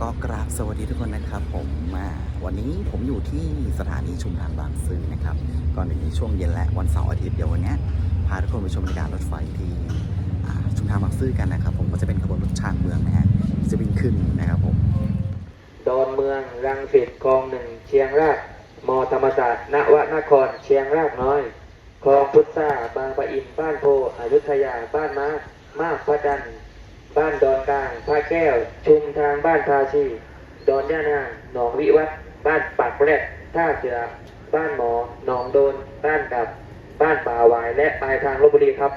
ก็กราบสวัสดีทุกคนนะครับ ผมมาวันนี้ผมอยู่ที่สถานีชุมทางบางซื่อนะครับก่อนในช่วงเย็นและวันเสาร์อาทิตย์เดี๋ยววันนี้พาทุกคนไปชมบรรยากาศรถไฟที่ชุมทางบางซื่อกันนะครับ ผมก็จะเป็นขบวนรถชานเมืองนะฮะจะวิ่งขึ้นนะครับผมดอนเมืองรังสิตคลองหนึ่งเชียงรากมอธรรมศาสตร์นวนคร เชียงรากน้อยคลองพุทธาบางปะอินบ้านโพอยุธยาบ้านม้ามาบพระจันทร์ บ้านดอนกลางพระแก้ว ชุมทางบ้านพาชี ดอนย่านางหนองวิวัฒน์บ้านปากแรดท่าเสือ บ้านหมอ หนองโดน บ้านดับ บ้านป่าวาย และปลายทางลบบุรีครับ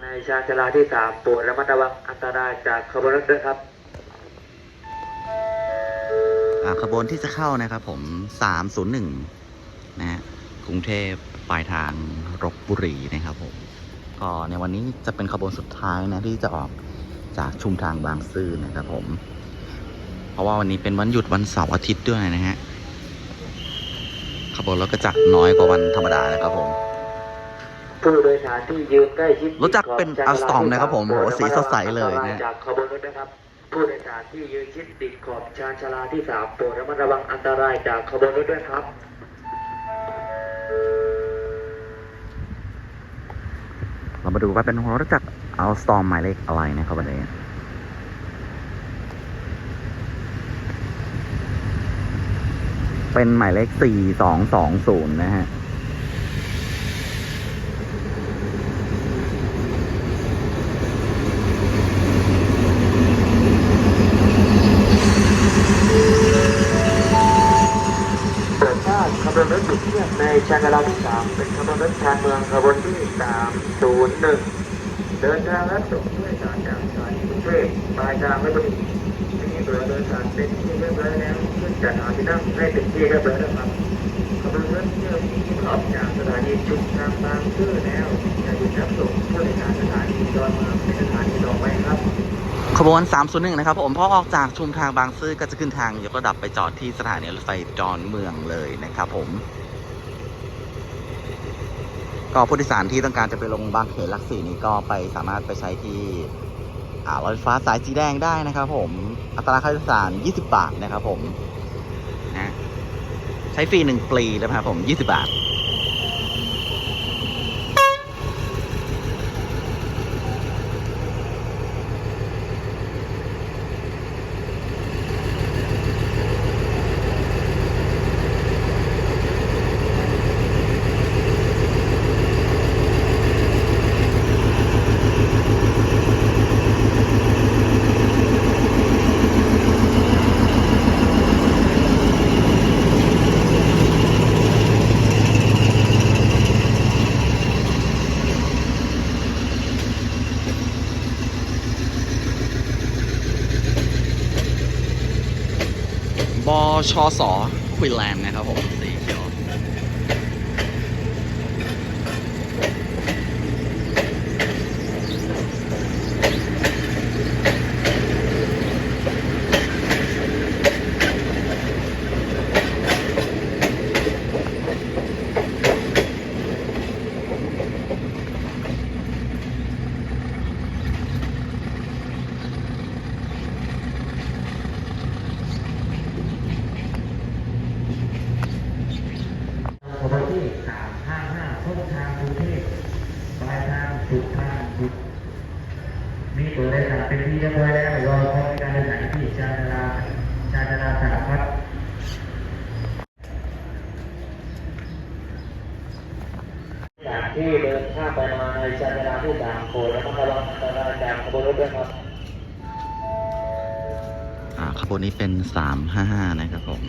ในชานชลาที่สามโปรดระมัดระวังอันตรายจากขบวนรถด้วยครับขบวนที่จะเข้านะครับผม 301 นะฮะ กรุงเทพปลายทางรบบุรีนะครับผมก็ในวันนี้จะเป็นขบวนสุดท้ายนะที่จะออกจากชุมทางบางซื่อนะครับผม เพราะว่าวันนี้เป็นวันหยุดวันเสาร์อาทิตย์ด้วยนะฮะขบวนรถก็จะน้อยกว่าวันธรรมดานะครับผมผู้โดยสารที่ยืนใกล้ชิดรถจักรเป็น Alstom นะครับผมโหสีสดใสเลยนะจากขบวนรถนะครับผู้โดยสารที่ยืนชิดติดขอบชานชาลาที่สามโปรดระมัดระวังอันตรายจากขบวนรถด้วยครับ เรามาดูว่าเป็นรถจักรเอาสตอมหมายเลขอะไรนะครับวันนี้เป็นหมายเลข 4220 นะฮะโปรดทราบขบวนรถหยุดเทียงในชานาลาที่สาม เมืองขบวนที่สามศูนย์หนึ่งเดินทางและส่งผู้โดยสารจากสถานีกรุงเทพปลายทางลบบุรีมีเบอร์โดยสารเป็นที่เรียบร้อยแล้วขึ้นจัดหาที่นั่งให้เป็นที่เรียบร้อยแล้วครับขบวนรถเที่ยวนี้ออกจากสถานีชุมทางบางซื่อแล้วจะหยุดรับส่งผู้โดยสารสถานีดอนเมืองเป็นสถานีต่อไปครับขบวน 301 นะครับผมพอออกจากชุมทางบางซื่อก็จะขึ้นทางยกระดับไปจอดที่สถานีรถไฟจอนเมืองเลยนะครับผม ก็ผู้โดยสารที่ต้องการจะไปลงบางเขนหลักสี่นี้ก็ไปสามารถไปใช้ที่รถไฟฟ้าสายสีแดงได้นะครับ ผมอัตราค่าโดยสาร 20 บาทนะครับ ผมนะใช้ฟรีหนึ่งปีนะครับผม 20 บาท บ ชสควีนแลนด์นะครับผมสีเขียว ขบวนที่สามห้าห้าต้นทางกรุงเทพปลายทางสุดทางสุด มีตัวโดยสารเป็นที่เรียบร้อยแล้วรอพร้อมการเดินทางที่ชาญชาลาชาญชาลาสามครับจากที่เดินข้ามไปมาในชาญชาลาที่สามโปรดระมัดระวังอันตรายจากขบวนรถด้วยครับอ่าขบวนนี้เป็น 355 นะครับผม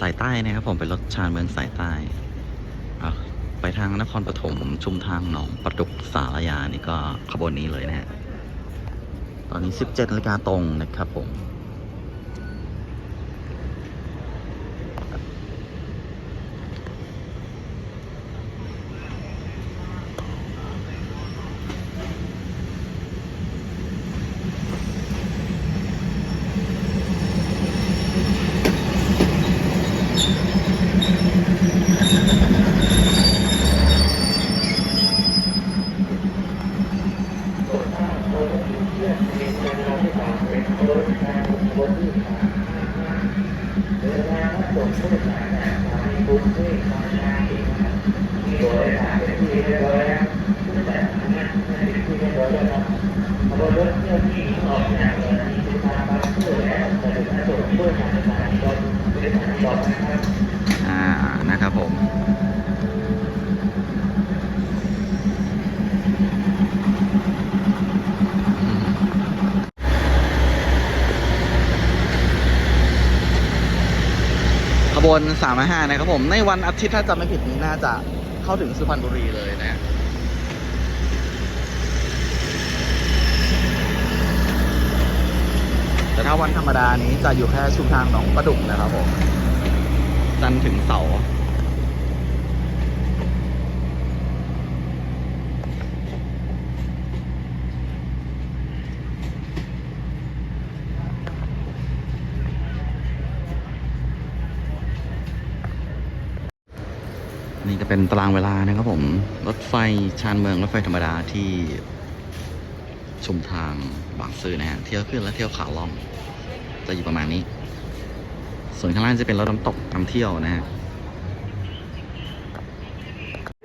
สายใต้นะครับผมเป็นรถชานเมืองสายใต้ ไปทางนครปฐมชุมทางหนองประดุกสารยานี่ก็ขบวนนี้เลยนะฮะ ตอนนี้ 17นาฬิกาตรงนะครับผม อ่า นะครับผม นสามห้านะครับผม ในวันอาทิตย์ถ้าจำไม่ผิดนี้น่าจะเข้าถึงสุพรรณบุรีเลยนะแต่ถ้าวันธรรมดานี้จะอยู่แค่ชุมทางหนองประดุกนะครับผม จันถึงเสาร์ นี่ก็เป็นตารางเวลานะครับผม รถไฟชานเมืองรถไฟธรรมดาที่ชุมทางบางซื่อนะฮะเที่ยวขึ้นและเที่ยวขาล่อง จะอยู่ประมาณนี้ ส่วนข้างล่างจะเป็นรถน้ำตกนำเที่ยวนะฮะ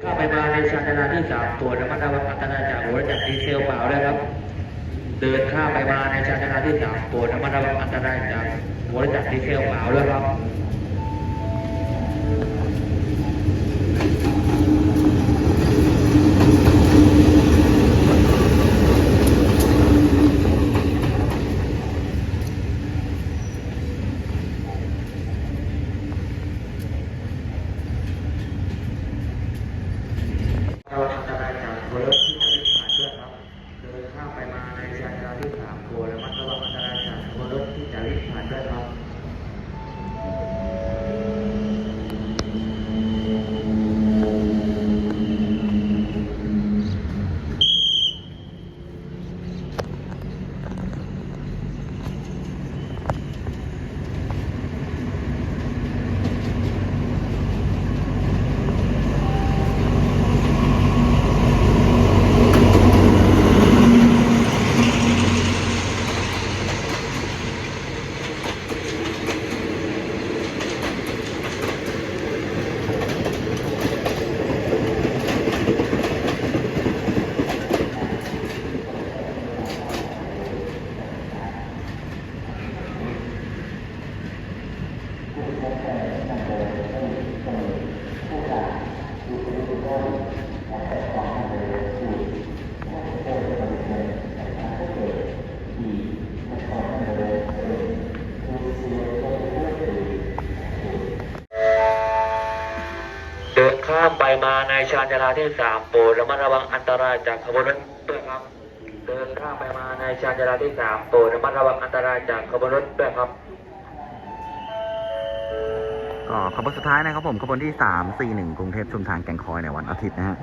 ข้าไปมาในชานชาที่สามตัวระมัดระวังอันตรายจากหัวจักดีเซลเปล่าด้วยครับ เดินข้าไปมาในชานชาที่สามตัวระมัดระวังอันตรายจากหัวจักดีเซลเปล่าด้วยครับาในชานชาลาที่สามโปรดระมัดระวังอันตรายจากขบวนรถด้วยครับ เดินข้ามไปมาในชานชาลาที่สามโปรดระมัดระวังอันตรายจากขบวนรถด้วยครับก็ขบวนสุดท้ายนะครับผมขบวนที่สามสี่หนึ่งกรุงเทพชุมทางแก่งคอยในวันอาทิตย์นะฮะ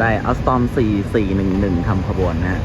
ได้อัสตอม4411ทำขบวนนะฮะ